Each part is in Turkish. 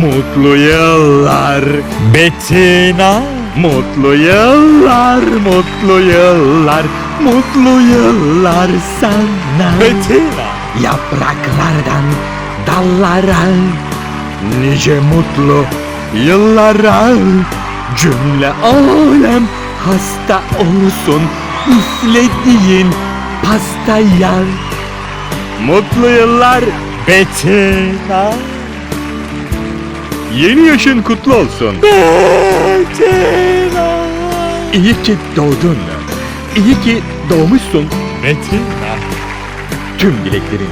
Mutlu yıllar Betina. Mutlu yıllar, mutlu yıllar, mutlu yıllar sana. Betina. Yapraklardan dallara Nice mutlu yıllara. Cümle alem hasta olsun Üflediğin pastaya. Mutlu yıllar Betina Yeni yaşın kutlu olsun. Betina. İyi ki doğdun. İyi ki doğmuşsun. Betina. Tüm dileklerin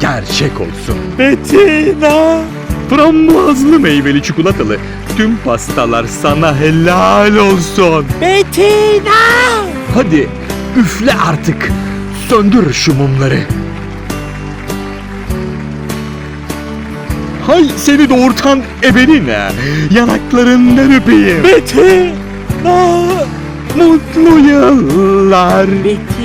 gerçek olsun. Betina. Frambuazlı meyveli çikolatalı tüm pastalar sana helal olsun. Betina. Hadi üfle artık. Söndür şu mumları. Hay seni doğurtan ebeline yanaklarından öpeyim. Betina mutlu yıllar. Betina.